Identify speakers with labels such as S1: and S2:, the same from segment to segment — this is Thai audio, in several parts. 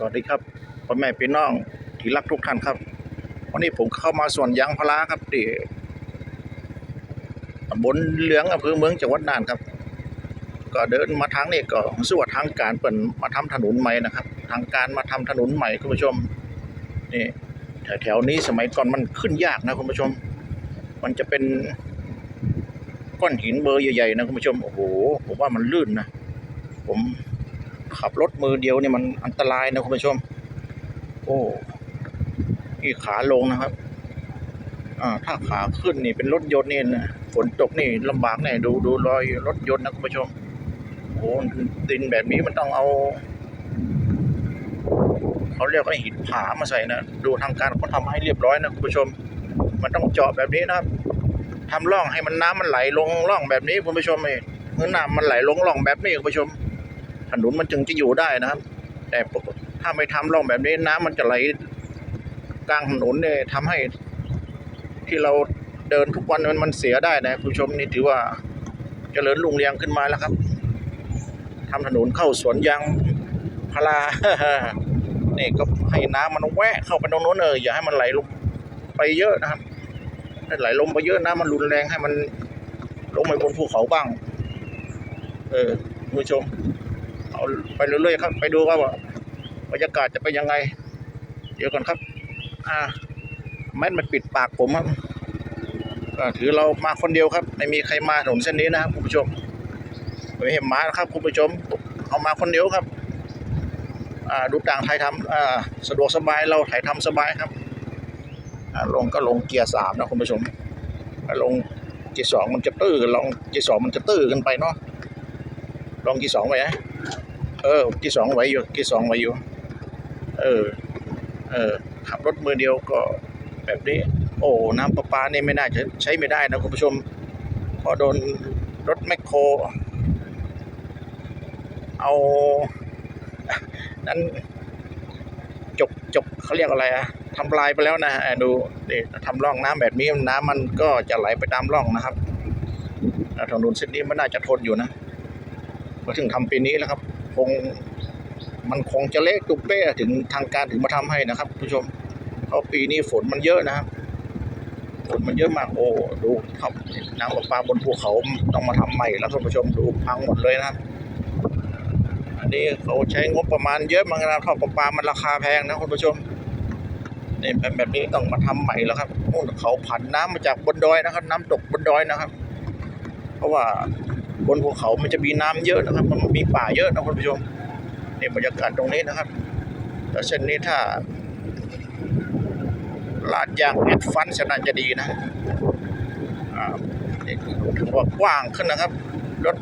S1: สวัสดีครับพ่อแม่พี่น้องที่รักทุกท่านครับ วันนี้ผมเข้ามาสวนยางพาราครับที่ตำบลเหลืองอำเภอเมืองจังหวัดน่านครับ ก็เดินมาทางนี้ก็สวดทางการเปิ่นมาทำถนนใหม่นะครับ ทางการมาทำถนนใหม่คุณผู้ชมนี่แถวๆนี้สมัยก่อนมันขึ้นยากนะคุณผู้ชม มันจะเป็นก้อนหินเบอร์ใหญ่ๆนะคุณผู้ชมโอ้โหผมว่ามันลื่นนะผม ขับรถมือเดียวเนี่ยมันอันตรายนะคุณผู้ชม โอ้นี่ขาลงนะครับ อ่า ถ้าขาขึ้นนี่เป็นรถยนต์นี่นะฝนตกนี่ลำบากแน่ดูดูรอยรถยนต์นะคุณผู้ชมโอ้ดินแบบนี้มันต้องเอาเขาเรียกว่าหินผามาใส่นะดูทางการเขาทำให้เรียบร้อยนะคุณผู้ชม มันต้องเจาะแบบนี้นะครับทำร่องให้มันน้ำมันไหลลงร่องแบบนี้คุณผู้ชมเองเมื่อน้ำมันไหลลงร่องแบบนี้คุณผู้ชม ถนนมันจึงจะอยู่ได้นะครับ แต่ถ้าไม่ทำร่องแบบนี้น้ำมันจะไหลกลางถนนเนี่ยทำให้ที่เราเดินทุกวันมันมันเสียได้นะคุณผู้ชมนี่ถือว่าเจริญรุ่งเรืองขึ้นมาแล้วครับทำถนนเข้าสวนยางพารานี่ก็ให้น้ำมันแวะเข้าไปตรงโน้นเอออย่าให้มันไหลลงไปเยอะนะครับถ้าไหลลงไปเยอะน้ำมันรุนแรงให้มันลงไปบนภูเขาบ้าง เออคุณผู้ชม ไปเรื่อยๆครับ ไปดูว่าบรรยากาศจะเป็นยังไง เดี๋ยวก่อนครับ อ่าแม่มันปิดปากผมครับก็ถือเรามาคนเดียวครับ ไม่มีใครมาถนนเส้นนี้นะครับคุณผู้ชมไม่เห็นมาครับคุณผู้ชม เอามาคนเดียวครับ อ่าดูต่างไทยทำอ่าสะดวกสบายเราถ่ายทำสบายครับอ่าลงก็ลงเกียร์สามนะคุณผู้ชมลงเกียร์สองมันจะตื้อลองเกียร์สองมันจะตื้อกันไปเนาะลองเกียร์สองไว้นะ เออที่สองไหวอยู่ที่สองไหวอยู่ เออ เออขับรถมือเดียวก็แบบนี้ โอ้น้ำประปานี่ไม่น่าจะใช้ไม่ได้นะคุณผู้ชม พอโดนรถแมคโคร เอานั้นจกจกเขาเรียกอะไรอะทำลายไปแล้วนะดูนี่ทำร่องน้ำแบบนี้น้ำมันก็จะไหลไปตามร่องนะครับถนนเส้นนี้มันน่าจะทนอยู่นะมาถึงทำปีนี้แล้วครับ คงมันคงจะเละตุกเป้ถึงทางการถึงมาทำให้นะครับผู้ชมเพราะปีนี้ฝนมันเยอะนะครับฝนมันเยอะมากโอ้ดูครับน้ำประปาบนภูเขาต้องมาทำใหม่แล้วท่านผู้ชมดูพังหมดเลยนะครับอันนี้เขาใช้งบประมาณเยอะมากนะท่อประปามันราคาแพงนะคุณผู้ชมนี่แบบแบบนี้ต้องมาทำใหม่แล้วครับโอ้เขาผันน้ำมาจากบนดอยนะครับ น้ำตกบนดอยนะครับ เพราะว่า บนภูเขามันจะมีน้ำเยอะนะครับ มันมีป่าเยอะนะคุณผู้ชมนี่บรรยากาศตรงนี้นะครับแต่เส้นนี้ถ้าลาดยางแอดฟันจะน่าจะดีนะอ่านี่ถือว่ากว้างขึ้นนะครับ รถ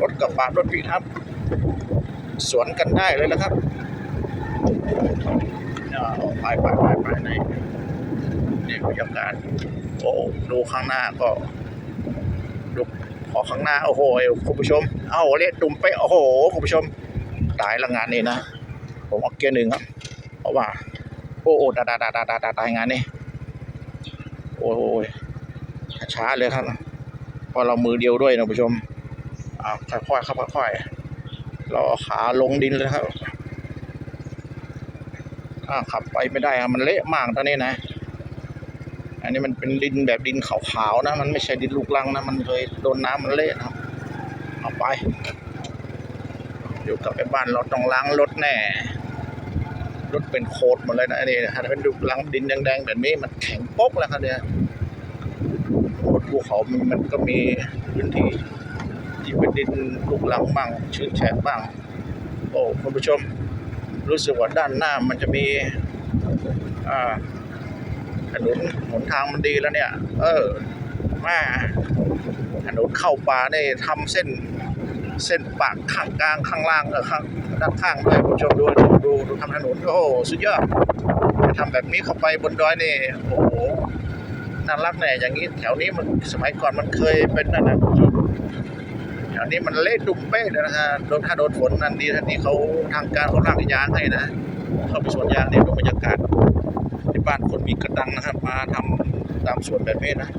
S1: รถกระบะรถปิกอัพสวนกันได้เลยนะครับอ่าไปไปไปไปในนี่บรรยากาศโอ้ดูข้างหน้าก็พ อข้างหน้า โอ้โหคุณผู้ชม เอาเละตุ่มไป โอ้โห คุณผู้ชม ตายละงานนี้นะ ผมเอาเกียร์หนึ่งครับ เพราะว่า โอ้โอ้ดาดาดาดาดาดาตายงานนี้ โอ้ยช้าเลยครับ เพราะเรามือเดียวด้วยนะคุณผู้ชมอ่าค่อยๆครับค่อยๆ เราเอาขาลงดินเลยครับถ้าขับไปไม่ได้ครับมันเละมากตอนนี้นะ อันนี้มันเป็นดินแบบดินขาวๆนะ มันไม่ใช่ดินลูกรังนะ มันเคยโดนน้ำมันเละครับ เอาไปเดี๋ยวกลับไปบ้านเราต้องล้างรถแน่ รถเป็นโคตรหมดเลยนะอันนี่ถ้าเป็นลูกรังดินแดงๆแบบนี้มันแข็งปกแล้วครับเนี่ยโคตรภูเขามันมันก็มีพื้นที่ที่เป็นดินลูกรังบ้างชื้นแฉะบ้าง โอ้คุณผู้ชม รู้สึกว่าด้านหน้ามันจะมี อ่า ถนนหนทางมันดีแล้วเนี่ย เออม่ถนนเข้าป่าได้ทำเส้นเส้นปากข้างกลางข้างล่างเออข้างด้านข้างด้วยคุณผู้ชมดูดูดูดูทำถนนโอ้สุดยอดทำแบบนี้เข้าไปบนดอยนี่โอ้โหน่ารักแน่อย่างนี้แถวนี้มันสมัยก่อนมันเคยเป็นนั่นนะแถวนี้มันเละดุมเป้เลยนะฮะโดนถ้าโดนฝนนั่นดีท่านนี้เขาทางการเขาลากยางให้นะ เข้าไปสวนยางเนี่ยดูบรรยากาศ ที่บ้านคนมีกระดังนะครับ มาทำตามสวนแบบนี้นะ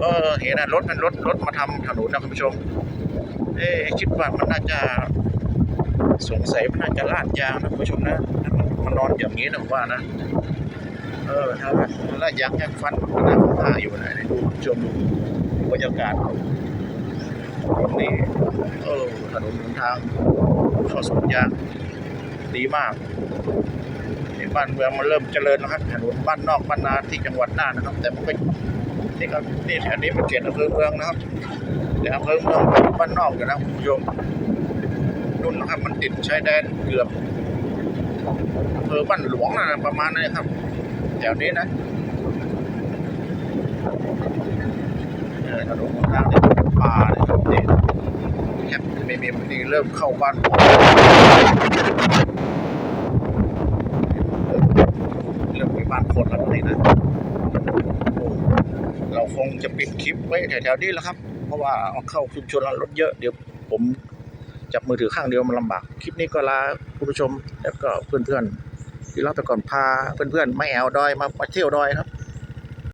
S1: เออเห็นนะรถมันรถรถมาทำถนนนะคุณผู้ชม เอ๊คิดว่ามันน่าจะสงสัยมันน่าจะลาดยางนะคุณผู้ชมนะมันนอนอย่างนี้นะผมว่านะเออถ้าลาดยางแค่ฟันมันน่าจะผ่าอยู่นดูคุณผู้ชมดูบรรยากาศนี่เออถนนหนทางเข้าสวนยางดีมาก บ้านเมืองมันเริ่มเจริญนะครับถนนบ้านนอกบ้านนาที่จังหวัดน่านนะครับ แต่มันก็นี่ครับนี่อันนี้เป็นเขตอำเภอเมืองนะครับแต่อำเภอเมืองบ้านนอกอยู่นะคุณผู้ชมนู่นนะครับ มันติดชายแดนเกือบอำเภอบ้านหลวงนะประมาณนี้ครับ แถวนี้นะถนนหนทางเนี่ยเป็นป่าเลยครับนี่แคบไม่มีนี่เริ่มเข้าบ้านเริ่มมี บางคนแล้วนี่นะเราคงจะปิดคลิปไว้แถวๆนี้แล้วครับ เพราะว่าเข้าชุมชนรถเยอะเดี๋ยวผมจับมือถือข้างเดียวมันลำบาก คลิปนี้ก็ลาคุณผู้ชมแล้วก็เพื่อนๆที่เราแต่ก่อนพาเพื่อนๆไม่แอวดอยมามาเที่ยวดอยครับ